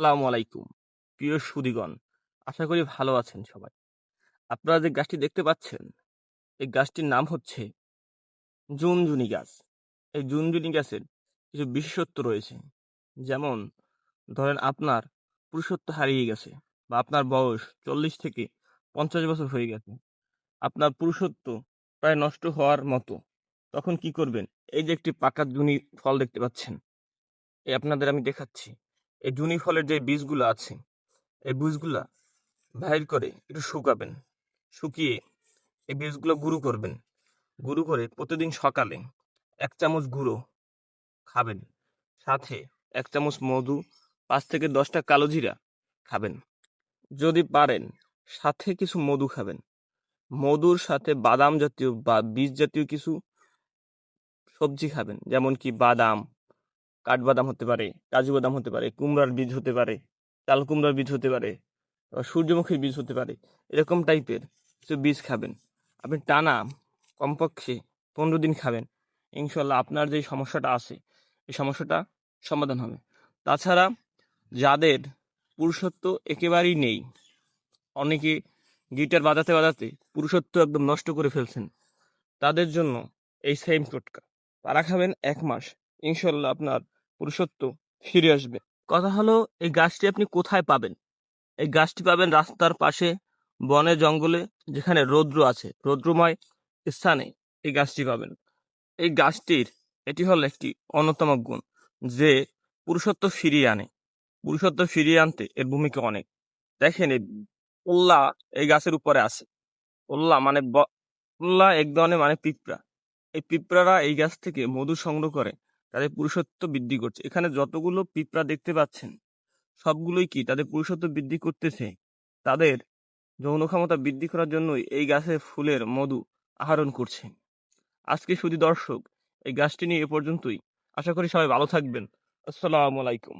আসসালামু আলাইকুম। প্রিয় সুদিগণ, আশা করি ভালো আছেন সবাই। আপনারা যে গাছটি দেখতে পাচ্ছেন, এই গাছটির নাম হচ্ছে জুনজুনি গাছ। এই জুনজুনি গাছের কিছু বিশেষত্ব রয়েছে। যেমন, ধরেন আপনার পুরুষত্ব হারিয়ে গেছে বা আপনার বয়স চল্লিশ থেকে পঞ্চাশ বছর হয়ে গেছে। আপনার পুরুষত্ব প্রায় নষ্ট হওয়ার মতো। তখন কি করবেন? এই যে একটি পাকা জুনি ফল দেখতে পাচ্ছেন, এই আপনাদের আমি দেখাচ্ছি। এই জুনি ফলের যে বীজগুলো আছে, এই বীজগুলা বাইর করে একটু শুকাবেন। শুকিয়ে এই বীজগুলো গুঁড়ো করবেন। গুঁড়ো করে প্রতিদিন সকালে এক চামচ গুঁড়ো খাবেন। সাথে এক চামচ মধু, পাঁচ থেকে দশটা কালো জিরা খাবেন। যদি পারেন, সাথে কিছু মধু খাবেন। মধুর সাথে বাদাম জাতীয় বা বীজ জাতীয় কিছু সবজি খাবেন, যেমন কি বাদাম কাঠবাদাম হতে পারে, কাজু বাদাম হতে পারে, কুমড়ার বীজ হতে পারে, চাল কুমড়ার বীজ হতে পারে সূর্যমুখীর বীজ হতে পারে, এরকম টাইপের কিছু বীজ খাবেন। আপনি টানা কমপক্ষে পনেরো দিন খাবেন। ইনশাল্লাহ আপনার যে সমস্যাটা আছে, এই সমস্যাটা সমাধান হবে। তাছাড়া যাদের পুরুষত্ব একেবারেই নেই, অনেকে গিটার বাজাতে বাজাতে পুরুষত্ব একদম নষ্ট করে ফেলছেন, তাদের জন্য এই সেম টোটকা। পারা খাবেন এক মাস ইনশাল্লাহ আপনার পুরুষত্ব ফিরে আসবে। কথা হলো, এই গাছটি আপনি কোথায় পাবেন? এই গাছটি পাবেন রাস্তার পাশে বনে জঙ্গলে, যেখানে রৌদ্র আছে। রৌদ্রময় স্থানে এই গাছটি পাবেন। এই গাছটির, এটি হলো একটি অন্যতম গুণ, যে পুরুষত্ব ফিরিয়ে আনে। পুরুষত্ব ফিরিয়ে আনতে এর ভূমিকা অনেক। দেখেন এই উল্লা এই গাছের উপরে আছে। উল্লা মানে উল্লা এক ধরনের মানে পিঁপড়া। এই পিঁপড়ারা এই গাছ থেকে মধু সংগ্রহ করে। তাদের পুরুষত্ব বৃদ্ধি করছে। এখানে যতগুলো পিঁপড়া দেখতে পাচ্ছেন, সবগুলোই কি তাদের পুরুষত্ব বৃদ্ধি করতেছে? তাদের যৌন ক্ষমতা বৃদ্ধি করার জন্যই এই গাছের ফুলের মধু আহরণ করছে। আজকে শুধু দর্শক, এই গাছটি নিয়ে এ পর্যন্তই। আশা করি সবাই ভালো থাকবেন। আসসালামু আলাইকুম।